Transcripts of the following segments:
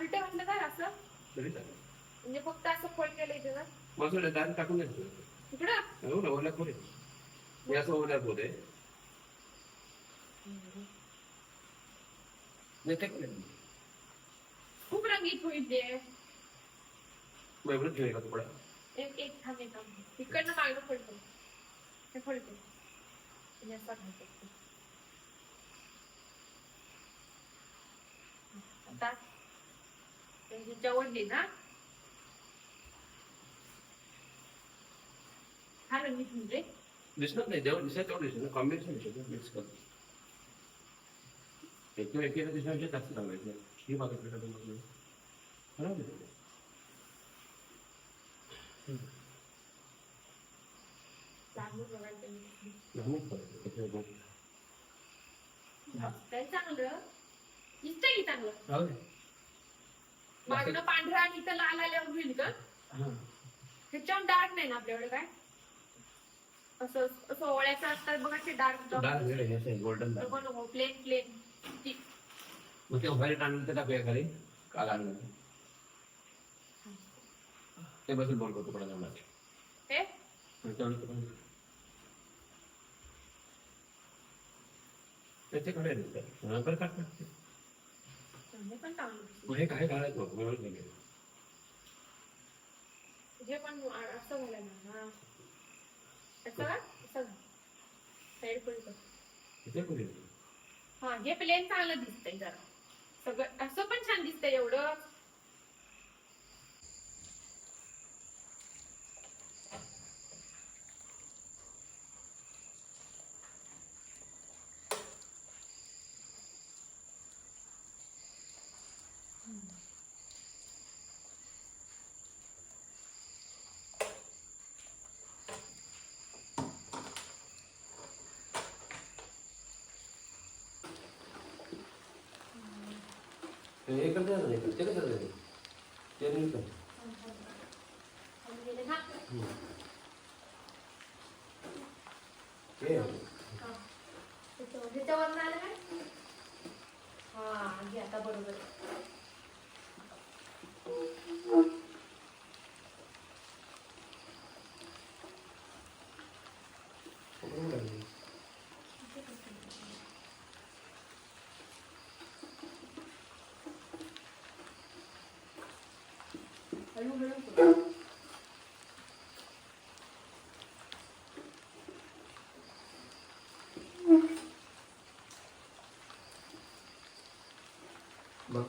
उलटे म्हटलं तर असं. तरी चालेल म्हणजे फक्त असं फोल्ड केलं इथे ना. मग दार टाकून द्यायचं इकडं? हो ना ओल्या खोरे मी असं नाही ते करेल. खूप रंगीत होईल ते. मग एवढंच घेऊया का तुकडा एक एक थांब एक थांब. इकडनं मागणं फोल्ड हे फोल्ड कर. आणि असा घालतो आता ह्याच्यावर ना? हा रंगीत म्हणजे दिसणार नाही जेव्हा दिसत ना कॉम्बिनेशन दिसेल मिक्स एक जास्त लावायचं ही मागितली का चांगलं दिसतंय की चांगलं. मागणं पांढरा आणि इथं लाल आल्यावर होईल का. ह्याच्यावर डार्क नाही ना आपल्याकडे काय? असं असं ओळ्याचं असतात बघा ते डार्क डार्क वेळ आहे, असं गोल्डन डार्क नको प्लेन प्लेन मग ते व्हाईट आणलं तर टाकूया खाली काल आणलं ते बसून बोल करतो तुकडा जाणार हे? त्याचे कडे नंतर काढतात हे पण. मग हे काय मग मिळून नाही गेलं. हे पण असं घालाय ना हा. असं का? असं घाल साईड पण कर. इथे कुठे हा हे प्लेन चांगलं दिसतंय जरा. सगळं असं पण छान दिसतंय एवढं. हे इकडे ना नाही. ते Bak.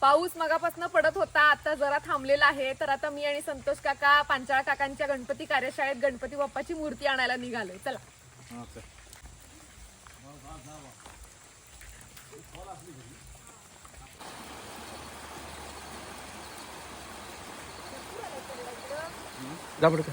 पाऊस मगापासून पडत होता आता जरा थांबलेला आहे. तर आता मी आणि संतोष काका पांचाळ काकांच्या गणपती कार्यशाळेत गणपती बाप्पाची मूर्ती आणायला निघालोय. चला. जा का.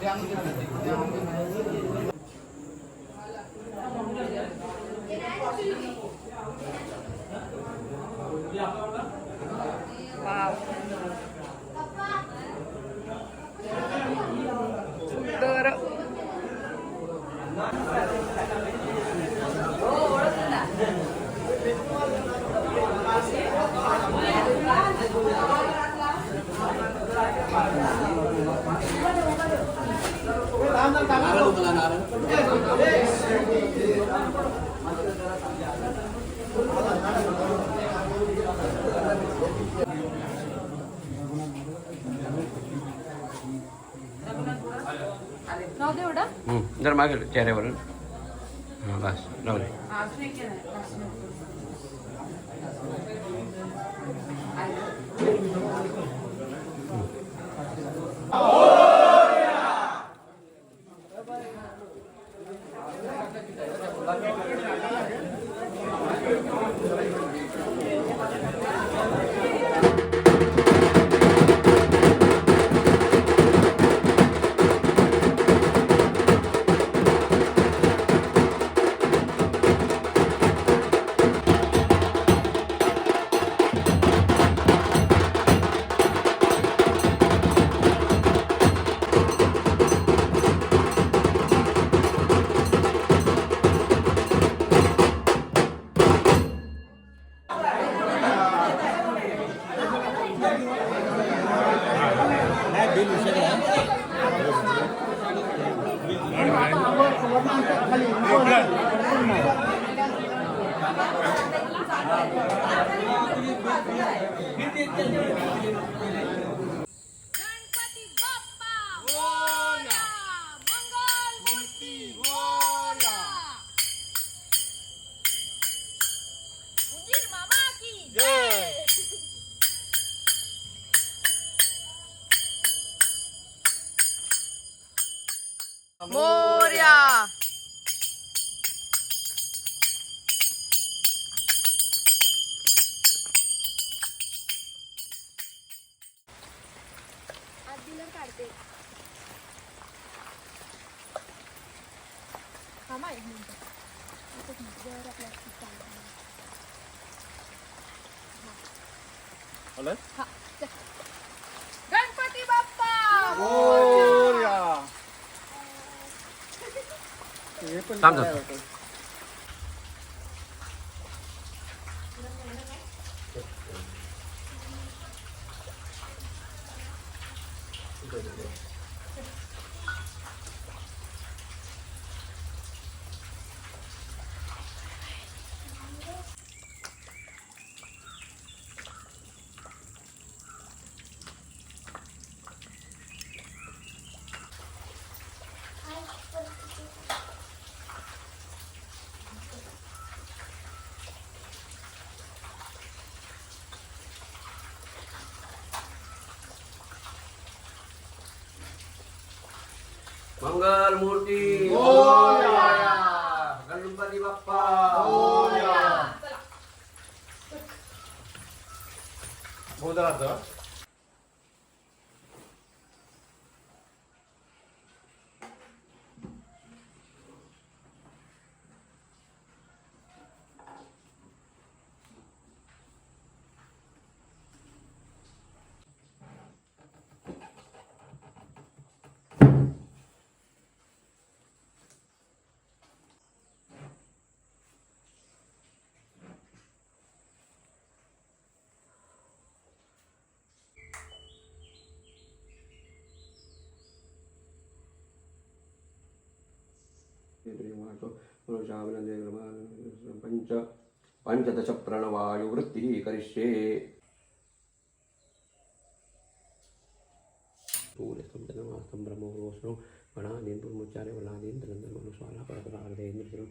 两根，两根。जर मागे चेहऱ्यावरून. हां बस राहू విషయం हा चल. गणपती बाप्पा! थांब थांब. Manggal Murti. Oya. Galumba di Bapa. Oya. Mau dengar tuh? పురుషాభినందే పంచ పంచదశ ప్రణవాయువృత్తి కరిష్యే. పూలస్థం జనమాస్తం బ్రహ్మోషణం వణాదేంద్రుముచ్చారే వనాదేంద్రం స్వాలా పరపరాదేంద్రం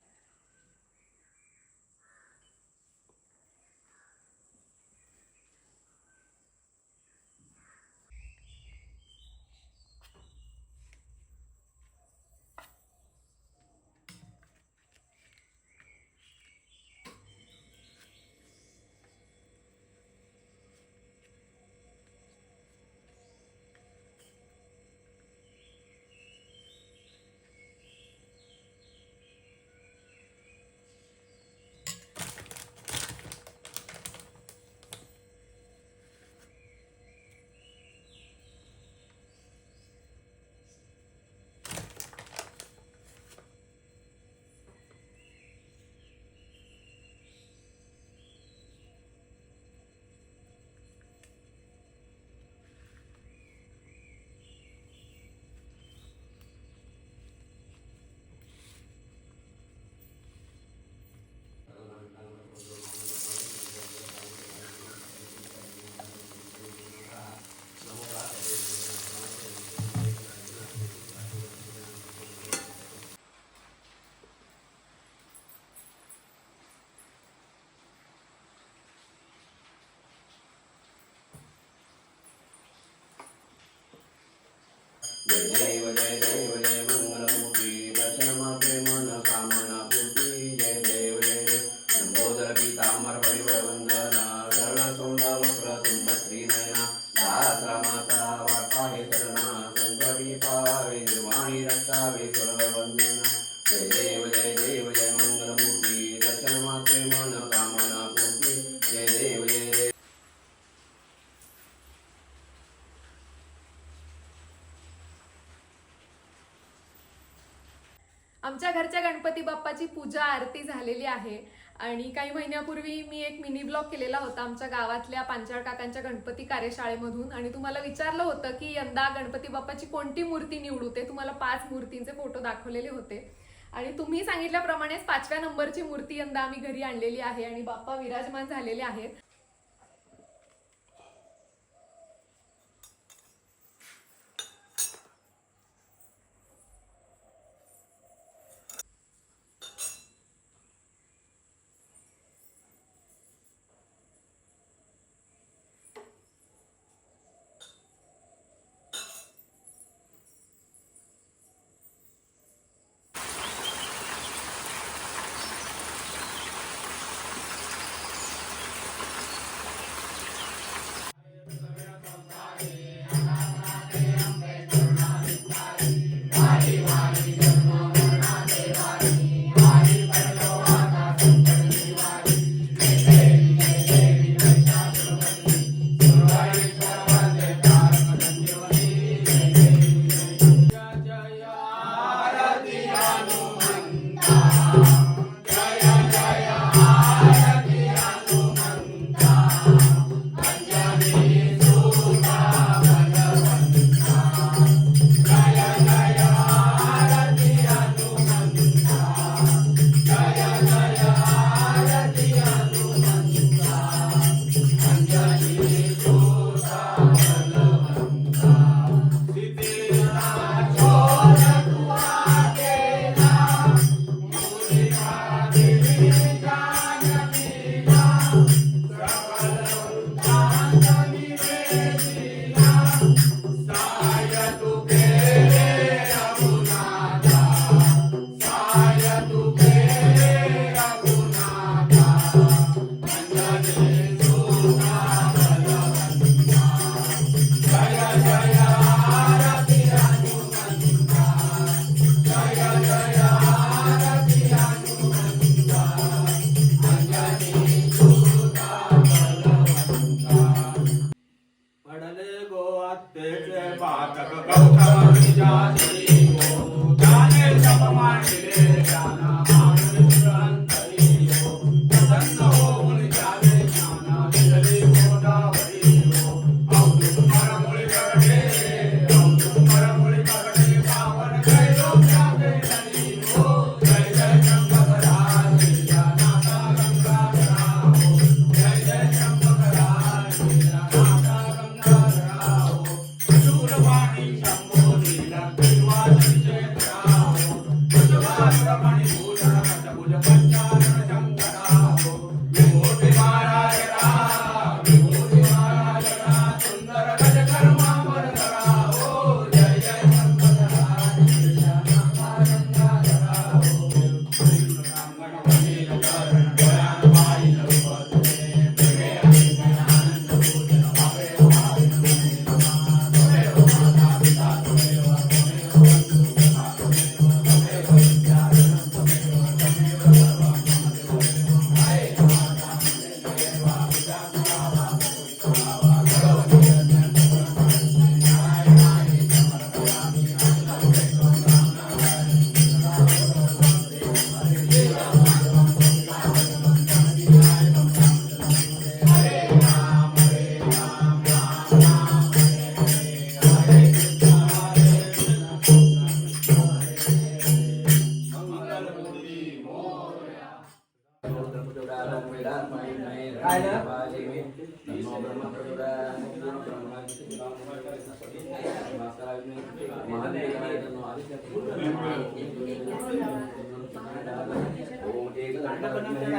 आमच्या घरच्या गणपती बाप्पाची पूजा आरती झालेली आहे. आणि काही महिन्यापूर्वी मी एक मिनी ब्लॉग केलेला होता आमच्या गावातल्या पांचाळ काकांच्या गणपती कार्यशाळेमधून. आणि तुम्हाला विचारलं होतं की यंदा गणपती बाप्पाची कोणती मूर्ती निवडू ते तुम्हाला पाच मूर्तींचे फोटो दाखवलेले होते. आणि तुम्ही सांगितल्याप्रमाणेच पाचव्या नंबरची मूर्ती यंदा आम्ही घरी आणलेली आहे आणि बाप्पा विराजमान झालेले आहेत.